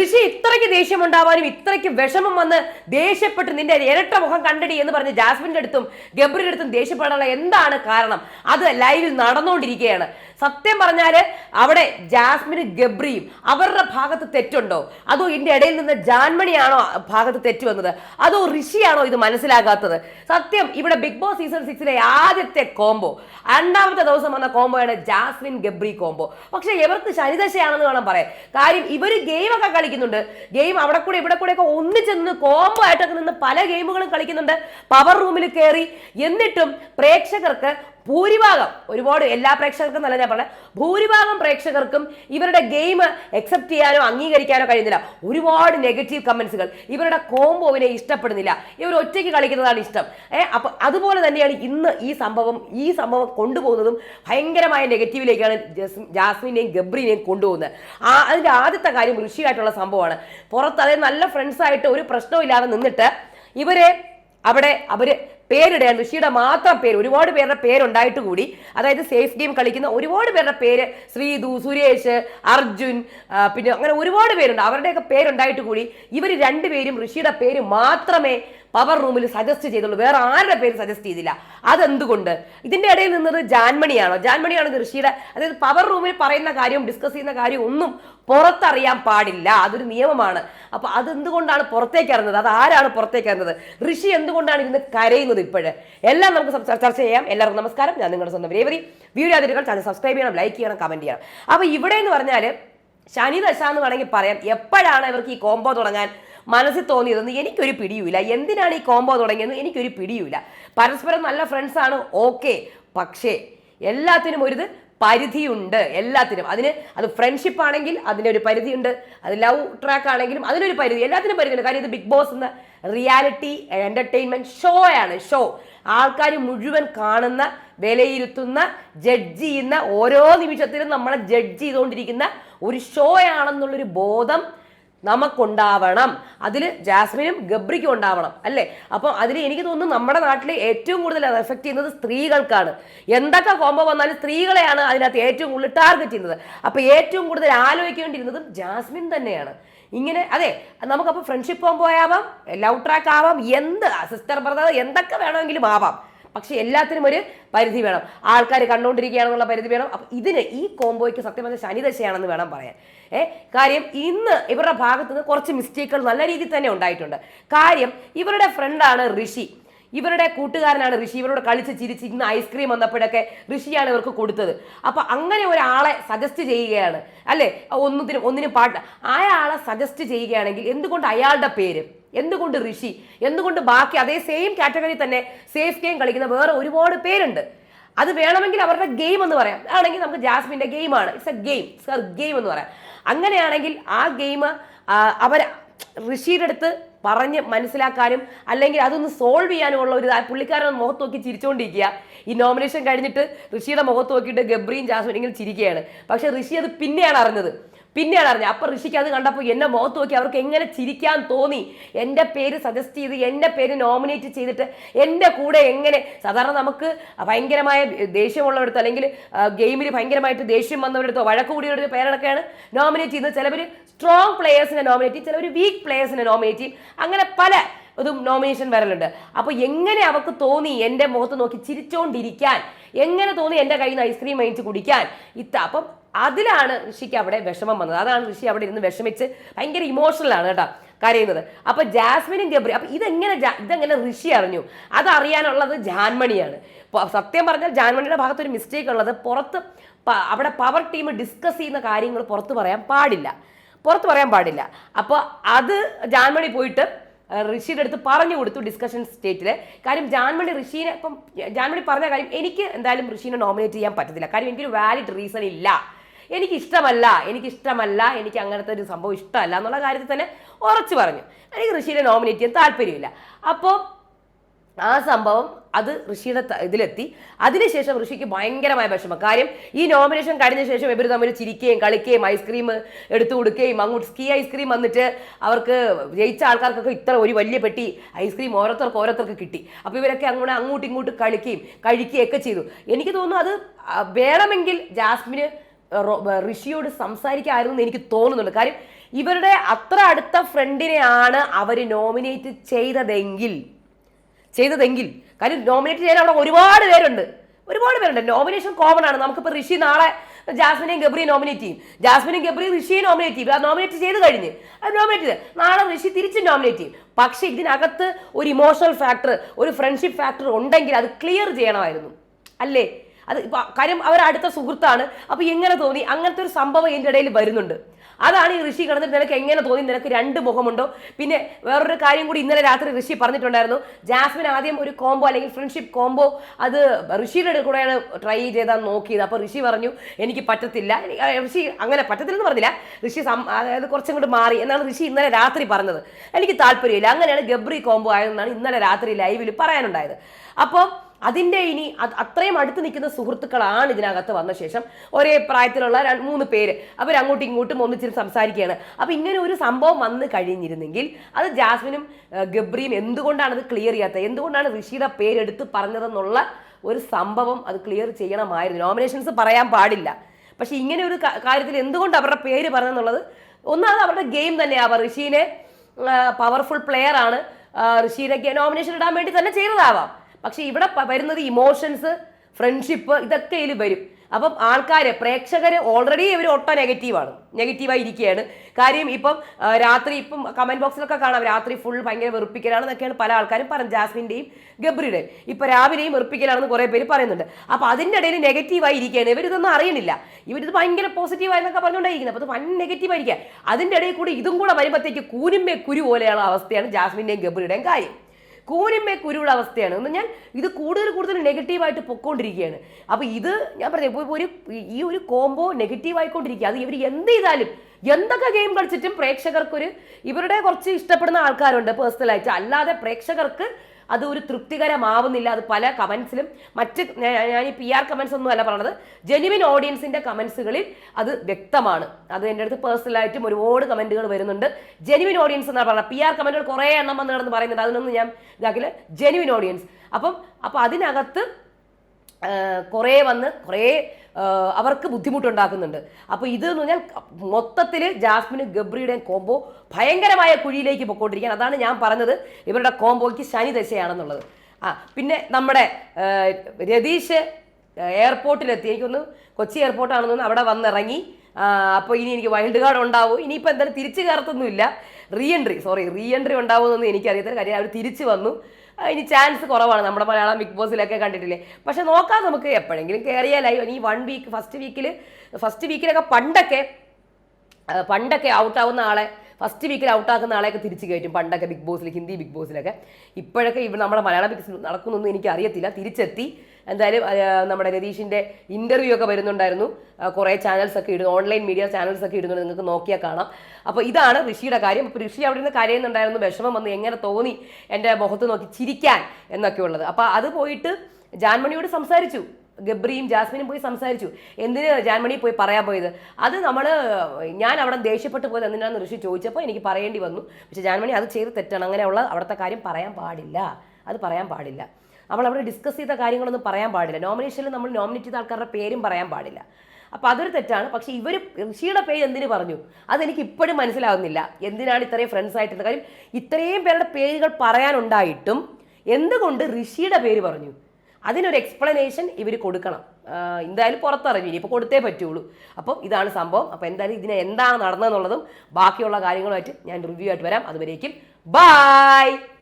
ഋഷി ഇത്രയ്ക്ക് ദേഷ്യം ഉണ്ടാവാനും ഇത്രയ്ക്ക് വിഷമം വന്ന് ദേഷ്യപ്പെട്ട് നിന്റെ ഇരട്ട മുഖം കണ്ടടി എന്ന് പറഞ്ഞ് ജാസ്മിന്റെ അടുത്തും ഗബ്രിയുടെ അടുത്തും ദേഷ്യപ്പെടാനുള്ള എന്താണ് കാരണം? അത് ലൈവിൽ നടന്നുകൊണ്ടിരിക്കുകയാണ്. സത്യം പറഞ്ഞാൽ അവിടെ ജാസ്മിന് ഗബ്രിയും അവരുടെ ഭാഗത്ത് തെറ്റുണ്ടോ? അതോ ഇതിന്റെ ഇടയിൽ നിന്ന് ജാൻമണിയാണോ ഭാഗത്ത് തെറ്റ് വന്നത്? അതോ ഋഷിയാണോ ഇത് മനസ്സിലാകാത്തത്? സത്യം ഇവിടെ ബിഗ് ബോസ് സീസൺ സിക്സിലെ ആദ്യത്തെ കോംബോ രണ്ടാമത്തെ ദിവസം വന്ന കോംബോയാണ് ജാസ്മിൻ ഗബ്രി കോംബോ പക്ഷെ ഇവർക്ക് ശനിദശയാണെന്ന് വേണം പറയാം കാര്യം ഇവർ ഗെയിമൊക്കെ കളിക്കുന്നുണ്ട്. ഗെയിം അവിടെ കൂടെ ഇവിടെ കൂടെ ഒക്കെ ഒന്നിച്ചെന്ന് കോംബോ ആയിട്ടൊക്കെ നിന്ന് പല ഗെയിമുകളും കളിക്കുന്നുണ്ട്. പവർ റൂമിൽ കയറി എന്നിട്ടും പ്രേക്ഷകർക്ക് ഭൂരിഭാഗം ഒരുപാട് എല്ലാ പ്രേക്ഷകർക്കും നല്ല ഞാൻ പറഞ്ഞത് ഭൂരിഭാഗം പ്രേക്ഷകർക്കും ഇവരുടെ ഗെയിം അക്സെപ്റ്റ് ചെയ്യാനോ അംഗീകരിക്കാനോ കഴിയുന്നില്ല. ഒരുപാട് നെഗറ്റീവ് കമൻസുകൾ ഇവരുടെ കോംബോവിനെ ഇഷ്ടപ്പെടുന്നില്ല. ഇവർ ഒറ്റയ്ക്ക് കളിക്കുന്നതാണ് ഇഷ്ടം. ഏഹ് അപ്പം അതുപോലെ തന്നെയാണ് ഇന്ന് ഈ സംഭവം ഈ സംഭവം കൊണ്ടുപോകുന്നതും ഭയങ്കരമായ നെഗറ്റീവിലേക്കാണ് ജസ് ജാസ്മിനെയും ഗബ്രിനെയും കൊണ്ടുപോകുന്നത്. ആ അതിന്റെ ആദ്യത്തെ കാര്യം ഋഷിയായിട്ടുള്ള സംഭവമാണ്. പുറത്ത് അതായത് നല്ല ഫ്രണ്ട്സായിട്ട് ഒരു പ്രശ്നവും ഇല്ലാതെ നിന്നിട്ട് ഇവരെ അവിടെ അവർ പേരിടാൻ ഋഷിയുടെ മാത്രം പേര് ഒരുപാട് പേരുടെ പേരുണ്ടായിട്ട് കൂടി അതായത് സേഫ് ഗെയിം കളിക്കുന്ന ഒരുപാട് പേരുടെ പേര് ശ്രീതു സുരേഷ് അർജുൻ പിന്നെ അങ്ങനെ ഒരുപാട് പേരുണ്ട്. അവരുടെയൊക്കെ പേരുണ്ടായിട്ട് കൂടി ഇവർ രണ്ടുപേരും ഋഷിയുടെ പേര് മാത്രമേ പവർ റൂമിൽ സജസ്റ്റ് ചെയ്തുള്ളൂ. വേറെ ആരുടെ പേര് സജസ്റ്റ് ചെയ്തില്ല. അതെന്തുകൊണ്ട്? ഇതിന്റെ ഇടയിൽ നിന്നത് ജാൻമണിയാണോ? ജാൻമണിയാണ് ഋഷിയുടെ അതായത് പവർ റൂമിൽ പറയുന്ന കാര്യവും ഡിസ്കസ് ചെയ്യുന്ന കാര്യവും ഒന്നും പുറത്തറിയാൻ പാടില്ല. അതൊരു നിയമമാണ്. അപ്പൊ അതെന്തുകൊണ്ടാണ് പുറത്തേക്ക് ഇറങ്ങുന്നത്? അത് ആരാണ് പുറത്തേക്ക് ഇറങ്ങുന്നത്? ഋഷി എന്തുകൊണ്ടാണ് ഇരുന്ന് കരയുന്നത് ഇപ്പോഴ്? എല്ലാം നമുക്ക് ചർച്ച ചെയ്യാം. എല്ലാവർക്കും നമസ്കാരം. ഞാൻ നിങ്ങളുടെ സ്വന്തം Revathi. Video Athirukal channel subscribe ചെയ്യണം ലൈക്ക് ചെയ്യണം കമന്റ് ചെയ്യണം. അപ്പൊ ഇവിടെ എന്ന് പറഞ്ഞാൽ ശനി ദശ എന്ന് വേണമെങ്കിൽ പറയാം. എപ്പോഴാണ് ഇവർക്ക് ഈ കോംബോ തുടങ്ങാൻ? മനസ്സിൽ തോന്നിയതെന്ന് എനിക്കൊരു പിടിയുമില്ല. എന്തിനാണ് ഈ കോംബോ തുടങ്ങിയത് എനിക്കൊരു പിടിയുമില്ല. പരസ്പരം നല്ല ഫ്രണ്ട്സാണ് ഓക്കെ പക്ഷേ എല്ലാത്തിനും ഒരു പരിധിയുണ്ട് എല്ലാത്തിനും. അതിന് അത് ഫ്രണ്ട്ഷിപ്പ് ആണെങ്കിൽ അതിന്റെ ഒരു പരിധിയുണ്ട് അത് ലവ് ട്രാക്ക് ആണെങ്കിലും അതിനൊരു പരിധി എല്ലാത്തിനും പരിധിയുണ്ട്. കാര്യം ഇത് ബിഗ് ബോസ് എന്ന റിയാലിറ്റി എന്റർടൈൻമെന്റ് ഷോ ആണ് ഷോ ആൾക്കാർ മുഴുവൻ കാണുന്ന വിലയിരുത്തുന്ന ജഡ്ജ് ചെയ്യുന്ന ഓരോ നിമിഷത്തിലും നമ്മളെ ജഡ്ജ് ചെയ്തുകൊണ്ടിരിക്കുന്ന ഒരു ഷോ ആണെന്നുള്ളൊരു ബോധം നമുക്കുണ്ടാവണം. അതിൽ ജാസ്മിനും ഗബ്രിക്കും ഉണ്ടാവണം അല്ലേ? അപ്പോൾ അതിൽ എനിക്ക് തോന്നുന്നു നമ്മുടെ നാട്ടിൽ ഏറ്റവും കൂടുതൽ അത് എഫക്ട് ചെയ്യുന്നത് സ്ത്രീകൾക്കാണ്. എന്തൊക്കെ കോംബോ വന്നാലും സ്ത്രീകളെയാണ് അതിനകത്ത് ഏറ്റവും കൂടുതൽ ടാർഗറ്റ് ചെയ്യുന്നത്. അപ്പോൾ ഏറ്റവും കൂടുതൽ ആലോചിക്കേണ്ടിയിരുന്നതും ജാസ്മിൻ തന്നെയാണ്. ഇങ്ങനെ അതെ നമുക്കപ്പോൾ ഫ്രണ്ട്ഷിപ്പ് കോംബോ ആവാം ലവ് ട്രാക്ക് ആവാം എന്ത് സിസ്റ്റർ ബ്രദർ എന്തൊക്കെ വേണമെങ്കിലും ആവാം. പക്ഷെ എല്ലാത്തിനും ഒരു പരിധി വേണം. ആൾക്കാർ കണ്ടുകൊണ്ടിരിക്കുകയാണെന്നുള്ള പരിധി വേണം. അപ്പൊ ഇതിന് ഈ കോംബോയ്ക്ക് സത്യം പറഞ്ഞാൽ ശനിദശയാണെന്ന് വേണം പറയാൻ. ഏ കാര്യം ഇന്ന് ഇവരുടെ ഭാഗത്ത് നിന്ന് കുറച്ച് മിസ്റ്റേക്കുകൾ നല്ല രീതിയിൽ തന്നെ ഉണ്ടായിട്ടുണ്ട്. കാര്യം ഇവരുടെ ഫ്രണ്ടാണ് ഋഷി. ഇവരുടെ കൂട്ടുകാരനാണ് ഋഷി. ഇവരോട് കളിച്ച് ചിരിച്ച് ഇന്ന് ഐസ്ക്രീം വന്നപ്പോഴൊക്കെ ഋഷിയാണ് ഇവർക്ക് കൊടുത്തത്. അപ്പൊ അങ്ങനെ ഒരാളെ സജസ്റ്റ് ചെയ്യുകയാണ്. അല്ലെ? ഒന്നിനും ഒന്നിനും പാട്ട് അയാളെ സജസ്റ്റ് ചെയ്യുകയാണെങ്കിൽ എന്തുകൊണ്ട് അയാളുടെ പേര്? എന്തുകൊണ്ട് ഋഷി? എന്തുകൊണ്ട് ബാക്കി അതേ സെയിം കാറ്റഗറി തന്നെ സേഫ് ഗെയിം കളിക്കുന്ന വേറെ ഒരുപാട് പേരുണ്ട്. അത് വേണമെങ്കിൽ അവരുടെ ഗെയിം എന്ന് പറയാം. ആണെങ്കിൽ നമുക്ക് ജാസ്മിന്റെ ഗെയിമാണ് it's a game sir game എന്ന് പറയാം. അങ്ങനെയാണെങ്കിൽ ആ ഗെയിം അവർ ഋഷിയുടെ അടുത്ത് പറഞ്ഞ് മനസ്സിലാക്കാനും അല്ലെങ്കിൽ അതൊന്ന് സോൾവ് ചെയ്യാനുമുള്ള ഒരു പുള്ളിക്കാരൻ മുഖത്ത് നോക്കി ചിരിച്ചുകൊണ്ടിരിക്കുക ഈ നോമിനേഷൻ കഴിഞ്ഞിട്ട് ഋഷിയുടെ മുഖത്ത് നോക്കിയിട്ട് ഗബ്രിയും ജാസ്മിനും ഇങ്ങനെ ചിരിക്കുകയാണ്. പക്ഷെ ഋഷി അത് പിന്നെയാണ് അറിഞ്ഞത്. പിന്നെയാണ് അറിഞ്ഞത്. അപ്പൊ ഋഷിക്ക് അത് കണ്ടപ്പോൾ എന്നെ മുഖത്ത് നോക്കി അവർക്ക് എങ്ങനെ ചിരിക്കാൻ തോന്നി. എന്റെ പേര് സജസ്റ്റ് ചെയ്ത് എന്റെ പേര് നോമിനേറ്റ് ചെയ്തിട്ട് എന്റെ കൂടെ എങ്ങനെ സാധാരണ നമുക്ക് ഭയങ്കരമായ ദേഷ്യമുള്ളവരടുത്ത് അല്ലെങ്കിൽ ഗെയിമിൽ ഭയങ്കരമായിട്ട് ദേഷ്യം വന്നവരടുത്തോ വഴക്ക് കൂടിയവരുടെ പേരടക്കെയാണ് നോമിനേറ്റ് ചെയ്യുന്നത്. ചിലവർ സ്ട്രോങ് പ്ലേയേഴ്സിനെ നോമിനേറ്റ് ചെയ്യും ചിലവർ വീക്ക് പ്ലേയേഴ്സിനെ നോമിനേറ്റ് ചെയ്യും. അങ്ങനെ പല ഇതും നോമിനേഷൻ വരലുണ്ട്. അപ്പോൾ എങ്ങനെ അവർക്ക് തോന്നി എന്റെ മുഖത്ത് നോക്കി ചിരിച്ചോണ്ടിരിക്കാൻ? എങ്ങനെ തോന്നി എന്റെ കയ്യിൽ നിന്ന് ഐസ്ക്രീം മേടിച്ച് കുടിക്കാൻ? ഇത്ത അപ്പം അതിലാണ് ഋഷിക്ക് അവിടെ വിഷമം വന്നത്. അതാണ് ഋഷി അവിടെ ഇരുന്ന് വിഷമിച്ച് ഭയങ്കര ഇമോഷണൽ ആണ് കേട്ടോ കരയുന്നത്. അപ്പൊ ജാസ്മിനും ഗബ്രി അപ്പൊ ഇതെങ്ങനെ ഇതെങ്ങനെ ഋഷി അറിഞ്ഞു? അതറിയാനുള്ളത് ജാൻമണിയാണ്. സത്യം പറഞ്ഞാൽ ജാൻമണിയുടെ ഭാഗത്ത് ഒരു മിസ്റ്റേക്ക് ഉള്ളത് പുറത്ത് അവിടെ പവർ ടീം ഡിസ്കസ് ചെയ്യുന്ന കാര്യങ്ങൾ പുറത്ത് പറയാൻ പാടില്ല. പുറത്ത് പറയാൻ പാടില്ല. അപ്പോൾ അത് ജാൻമണി പോയിട്ട് ഋഷിയുടെ അടുത്ത് പറഞ്ഞു കൊടുത്തു ഡിസ്കഷൻ സ്റ്റേറ്റിൽ കാര്യം ജാൻമണി ഋഷീനെ ഇപ്പം ജാൻമണി പറഞ്ഞ കാര്യം എനിക്ക് എന്തായാലും ഋഷീനെ നോമിനേറ്റ് ചെയ്യാൻ പറ്റത്തില്ല. കാര്യം എനിക്കൊരു വാലിഡ് റീസൺ ഇല്ല. എനിക്ക് ഇഷ്ടമല്ല എനിക്ക് അങ്ങനത്തെ ഒരു സംഭവം ഇഷ്ടമല്ല എന്നുള്ള കാര്യത്തിൽ തന്നെ ഉറച്ചു പറഞ്ഞു. എനിക്ക് ഋഷിയുടെ നോമിനേറ്റ് ചെയ്യാൻ താല്പര്യമില്ല. അപ്പോൾ ആ സംഭവം അത് ഋഷിയുടെ ഇതിലെത്തി. അതിനുശേഷം ഋഷിക്ക് ഭയങ്കരമായ വിഷമം. കാര്യം ഈ നോമിനേഷൻ കഴിഞ്ഞ ശേഷം ഇവർ തമ്മിൽ ചിരിക്കുകയും കളിക്കുകയും ഐസ്ക്രീം എടുത്തു കൊടുക്കുകയും അങ്ങോട്ട് സ്കീ ഐസ്ക്രീം വന്നിട്ട് അവർക്ക് ജയിച്ച ആൾക്കാർക്കൊക്കെ ഇത്ര ഒരു വലിയ പെട്ടി ഐസ്ക്രീം ഓരോരുത്തർക്ക് ഓരോരുത്തർക്ക് കിട്ടി. അപ്പോൾ ഇവരൊക്കെ അങ്ങോട്ട് അങ്ങോട്ടും ഇങ്ങോട്ടും കളിക്കുകയും കഴിക്കുകയൊക്കെ ചെയ്തു. എനിക്ക് തോന്നുന്നു അത് വേണമെങ്കിൽ ജാസ്മിന് ഋഷിയോട് സംസാരിക്കാമായിരുന്നു എനിക്ക് തോന്നുന്നുണ്ട് കാര്യം ഇവരുടെ അത്ര അടുത്ത ഫ്രണ്ടിനെയാണ് അവർ നോമിനേറ്റ് ചെയ്തതെങ്കിൽ ചെയ്തതെങ്കിൽ. കാര്യം നോമിനേറ്റ് ചെയ്യാൻ അവിടെ ഒരുപാട് പേരുണ്ട്. ഒരുപാട് പേരുണ്ട്. നോമിനേഷൻ കോമൺ ആണ്. നമുക്കിപ്പോൾ ഋഷി നാളെ ജാസ്മിനെയും ഗബ്രിയും നോമിനേറ്റ് ചെയ്യും. ജാസ്മിനെയും ഗബ്രി ഋഷിയെ നോമിനേറ്റ് ചെയ്യും. അത് നോമിനേറ്റ് ചെയ്ത് കഴിഞ്ഞ് അത് നോമിനേറ്റ് ചെയ്ത് നാളെ ഋഷി തിരിച്ച് നോമിനേറ്റ് ചെയ്യും. പക്ഷേ ഇതിനകത്ത് ഒരു ഇമോഷണൽ ഫാക്ടർ ഒരു ഫ്രണ്ട്ഷിപ്പ് ഫാക്ടർ ഉണ്ടെങ്കിൽ അത് ക്ലിയർ ചെയ്യണമായിരുന്നു. അല്ലേ? അത് കാര്യം അവർ അടുത്ത സുഹൃത്താണ്. അപ്പൊ എങ്ങനെ തോന്നി. അങ്ങനത്തെ ഒരു സംഭവം എന്റെ ഇടയിൽ വരുന്നുണ്ട്. അതാണ് ഈ ഋഷി കിടന്നിട്ട് നിനക്ക് എങ്ങനെ തോന്നി? നിനക്ക് രണ്ട് മുഖമുണ്ടോ? പിന്നെ വേറൊരു കാര്യം കൂടി ഇന്നലെ രാത്രി ഋഷി പറഞ്ഞിട്ടുണ്ടായിരുന്നു. ജാസ്മിൻ ആദ്യം ഒരു കോംബോ അല്ലെങ്കിൽ ഫ്രണ്ട്ഷിപ്പ് കോംബോ അത് ഋഷിയുടെ കൂടെയാണ് ട്രൈ ചെയ്താൽ നോക്കിയത്. അപ്പോൾ ഋഷി പറഞ്ഞു എനിക്ക് പറ്റത്തില്ല. ഋഷി അങ്ങനെ പറ്റത്തില്ലെന്ന് പറഞ്ഞില്ല. ഋഷി അതായത് കുറച്ചും കൂടി മാറി. എന്നാണ് ഋഷി ഇന്നലെ രാത്രി പറഞ്ഞത്. എനിക്ക് താല്പര്യമില്ല. അങ്ങനെയാണ് ഗബ്രി കോംബോ ആയതെന്നാണ് ഇന്നലെ രാത്രി ലൈവിൽ പറയാനുണ്ടായത്. അപ്പോൾ അതിന്റെ ഇനി അത് അത്രയും അടുത്ത് നിൽക്കുന്ന സുഹൃത്തുക്കളാണ് ഇതിനകത്ത് വന്ന ശേഷം. ഒരേ പ്രായത്തിലുള്ള രണ്ട് മൂന്ന് പേര്. അവർ അങ്ങോട്ടും ഇങ്ങോട്ടും ഒന്നിച്ചിരുന്ന് സംസാരിക്കുകയാണ്. അപ്പോൾ ഇങ്ങനെ ഒരു സംഭവം വന്നു കഴിഞ്ഞിരുന്നെങ്കിൽ അത് ജാസ്മിനും ഗബ്രിയും എന്തുകൊണ്ടാണ് അത് ക്ലിയർ ചെയ്യാത്തത്? എന്തുകൊണ്ടാണ് ഋഷിയുടെ പേരെടുത്ത് പറഞ്ഞതെന്നുള്ള ഒരു സംഭവം അത് ക്ലിയർ ചെയ്യണമായിരുന്നു. നോമിനേഷൻസ് പറയാൻ പാടില്ല. പക്ഷേ ഇങ്ങനെ ഒരു കാര്യത്തിൽ എന്തുകൊണ്ട് അവരുടെ പേര് പറഞ്ഞെന്നുള്ളത് ഒന്നാമത് അവരുടെ ഗെയിം തന്നെയാവാം ഋഷീനെ പവർഫുൾ പ്ലെയർ ആണ്. ഋഷീനൊക്കെ നോമിനേഷൻ ഇടാൻ വേണ്ടി തന്നെ ചെയ്തതാവാം. പക്ഷെ ഇവിടെ വരുന്നത് ഇമോഷൻസ് ഫ്രണ്ട്ഷിപ്പ് ഇതൊക്കെ ഇതിൽ വരും. അപ്പം ആൾക്കാർ പ്രേക്ഷകർ ഓൾറെഡി ഇവർ ഒട്ടോ നെഗറ്റീവാണ് നെഗറ്റീവായി ഇരിക്കുകയാണ് കാര്യം ഇപ്പം രാത്രി ഇപ്പം കമന്റ് ബോക്സിലൊക്കെ കാണാം. രാത്രി ഫുൾ ഭയങ്കര വെറുപ്പിക്കലാണെന്നൊക്കെയാണ് പല ആൾക്കാരും പറഞ്ഞത്. ജാസ്മിന്റെയും ഗബ്രിയുടെയും. ഇപ്പം രാവിലെയും വെറുപ്പിക്കലാണെന്ന് കുറേ പേര് പറയുന്നുണ്ട്. അപ്പോൾ അതിന്റെ ഇടയിൽ നെഗറ്റീവായി ഇരിക്കുകയാണ് ഇവരിതൊന്നും അറിയണില്ല. ഇവരിത് ഭയങ്കര പോസിറ്റീവായെന്നൊക്കെ പറഞ്ഞുകൊണ്ടേയിരിക്കുന്നത് അപ്പോൾ അത് വൻ നെഗറ്റീവായിരിക്കുക അതിന്റെ ഇടയിൽ കൂടി ഇതും കൂടെ വരുമ്പോഴത്തേക്ക് കൂരുമ്പേ കുരു പോലെയുള്ള അവസ്ഥയാണ് ജാസ്മിന്റെയും ഗബ്രിയുടെയും കാര്യം. കൂരിമ്മേ കുരുള്ള അവസ്ഥയാണ് എന്ന് ഞാൻ ഇത് കൂടുതൽ കൂടുതൽ നെഗറ്റീവായിട്ട് പൊക്കോണ്ടിരിക്കുകയാണ്. അപ്പോൾ ഇത് ഞാൻ പറഞ്ഞു ഒരു ഈ ഒരു കോംബോ നെഗറ്റീവ് ആയിക്കൊണ്ടിരിക്കുക അത് ഇവർ എന്ത് ചെയ്താലും എന്തൊക്കെ ഗെയിം കളിച്ചിട്ടും പ്രേക്ഷകർക്കൊരു ഇവരുടെ കുറച്ച് ഇഷ്ടപ്പെടുന്ന ആൾക്കാരുണ്ട് പേഴ്സണലായിട്ട് അല്ലാതെ പ്രേക്ഷകർക്ക് അത് ഒരു തൃപ്തികരമാവുന്നില്ല. അത് പല കമൻസിലും മറ്റ് ഞാൻ ഈ പി ആർ കമൻസ് ഒന്നും അല്ല പറഞ്ഞത് ജെനുവിൻ ഓഡിയൻസിന്റെ കമൻസുകളിൽ അത് വ്യക്തമാണ്. അത് എന്റെ അടുത്ത് പേഴ്സണലായിട്ടും ഒരുപാട് കമന്റുകൾ വരുന്നുണ്ട്. ജെനുവിൻ ഓഡിയൻസ് എന്നാണ് പറഞ്ഞത്. പി ആർ കമന്റുകൾ കുറേ എണ്ണം വന്നു പറയുന്നുണ്ട്. അതിനൊന്നും ഞാൻ ഇതാക്കില്ല. ജെനുവിൻ ഓഡിയൻസ് അപ്പം അപ്പം അതിനകത്ത് കുറേ വന്ന് കുറേ അവർക്ക് ബുദ്ധിമുട്ടുണ്ടാക്കുന്നുണ്ട്. അപ്പോൾ ഇത് എന്ന് പറഞ്ഞാൽ മൊത്തത്തിൽ ജാസ്മിനും ഗബ്രിയുടെയും കോംബോ ഭയങ്കരമായ കുഴിയിലേക്ക് പൊക്കോണ്ടിരിക്കുകയാണ്. അതാണ് ഞാൻ പറഞ്ഞത്. ഇവരുടെ കോംബോയ്ക്ക് ശനി ദശയാണെന്നുള്ളത്. ആ പിന്നെ നമ്മുടെ രതീഷ് എയർപോർട്ടിലെത്തി എനിക്കൊന്ന് കൊച്ചി എയർപോർട്ടാണെന്ന് അവിടെ വന്നിറങ്ങി. അപ്പോൾ ഇനി എനിക്ക് വൈൽഡ് കാർഡ് ഉണ്ടാവും. ഇനിയിപ്പോൾ എന്തായാലും തിരിച്ചു കയറത്തൊന്നുമില്ല. Re entry sorry re entry ഉണ്ടാവുമെന്നൊന്നും എനിക്കറിയത്തില്ല. കാര്യം അവർ തിരിച്ചു വന്നു. ഇനി ചാൻസ് കുറവാണ്. നമ്മുടെ മലയാളം ബിഗ് ബോസിലൊക്കെ കണ്ടിട്ടില്ലേ? പക്ഷെ നോക്കാം നമുക്ക് എപ്പോഴെങ്കിലും കയറിയാലായി ഇനി വൺ വീക്ക് ഫസ്റ്റ് വീക്കിൽ ഫസ്റ്റ് വീക്കിലൊക്കെ പണ്ടൊക്കെ പണ്ടൊക്കെ ഔട്ടാവുന്ന ആളെ ഫസ്റ്റ് വീക്കിൽ ഔട്ടാക്കുന്ന ആളെയൊക്കെ തിരിച്ചു കയറ്റും. പണ്ടൊക്കെ ബിഗ് ബോസിൽ ഹിന്ദി ബിഗ് ബോസിലൊക്കെ ഇപ്പോഴൊക്കെ ഇവിടെ നമ്മുടെ മലയാള ബിഗ് നടക്കുന്നൊന്നും എനിക്ക് അറിയത്തില്ല തിരിച്ചെത്തി. എന്തായാലും നമ്മുടെ രതീഷിന്റെ ഇന്റർവ്യൂ ഒക്കെ വരുന്നുണ്ടായിരുന്നു. കുറേ ചാനൽസൊക്കെ ഇടുന്നു. ഓൺലൈൻ മീഡിയ ചാനൽസൊക്കെ ഇടുന്നുണ്ട് നിങ്ങൾക്ക് നോക്കിയാൽ കാണാം. അപ്പോൾ ഇതാണ് ഋഷിയുടെ കാര്യം. അപ്പോൾ ഋഷി അവിടെ നിന്ന് കരയുന്നുണ്ടായിരുന്നു. വിഷമം വന്ന് എങ്ങനെ തോന്നി? എന്റെ മുഖത്ത് നോക്കി ചിരിക്കാൻ എന്നൊക്കെ ഉള്ളത്. അപ്പോൾ അത് പോയിട്ട് ജാൻമണിയോട് സംസാരിച്ചു. ഗബ്രിയും ജാസ്മിനും പോയി സംസാരിച്ചു. എന്തിന് ജാൻമണി പോയി പറയാൻ പോയത്? അത് നമ്മൾ ഞാൻ അവിടെ ദേഷ്യപ്പെട്ട് പോയത് എന്തിനാന്ന് ഋഷി ചോദിച്ചപ്പോൾ എനിക്ക് പറയേണ്ടി വന്നു. പക്ഷെ ജാൻമണി അത് ചെയ്ത് തെറ്റാണ്. അങ്ങനെയുള്ള അവിടുത്തെ കാര്യം പറയാൻ പാടില്ല. അത് പറയാൻ പാടില്ല. നമ്മൾ അവിടെ ഡിസ്കസ് ചെയ്ത കാര്യങ്ങളൊന്നും പറയാൻ പാടില്ല. നോമിനേഷനിൽ നമ്മൾ നോമിനേറ്റ് ചെയ്ത ആൾക്കാരുടെ പേരും പറയാൻ പാടില്ല. അപ്പോൾ അതൊരു തെറ്റാണ്. പക്ഷേ ഇവർ ഋഷിയുടെ പേര് എന്തിനു പറഞ്ഞു? അതെനിക്ക് ഇപ്പോഴും മനസ്സിലാവുന്നില്ല. എന്തിനാണ് ഇത്രയും ഫ്രണ്ട്സ് ആയിട്ടുള്ളത് കാര്യം ഇത്രയും പേരുടെ പേരുകൾ പറയാനുണ്ടായിട്ടും എന്തുകൊണ്ട് ഋഷിയുടെ പേര് പറഞ്ഞു? അതിനൊരു എക്സ്പ്ലനേഷൻ ഇവർ കൊടുക്കണം. എന്തായാലും പുറത്തറിഞ്ഞു ഇനിയിപ്പോൾ കൊടുത്തേ പറ്റുള്ളൂ. അപ്പം ഇതാണ് സംഭവം. അപ്പോൾ എന്തായാലും ഇതിനെ എന്താണ് നടന്നതെന്നുള്ളതും ബാക്കിയുള്ള കാര്യങ്ങളുമായിട്ട് ഞാൻ റിവ്യൂ ആയിട്ട് വരാം. അതുവരേക്കും ബായ്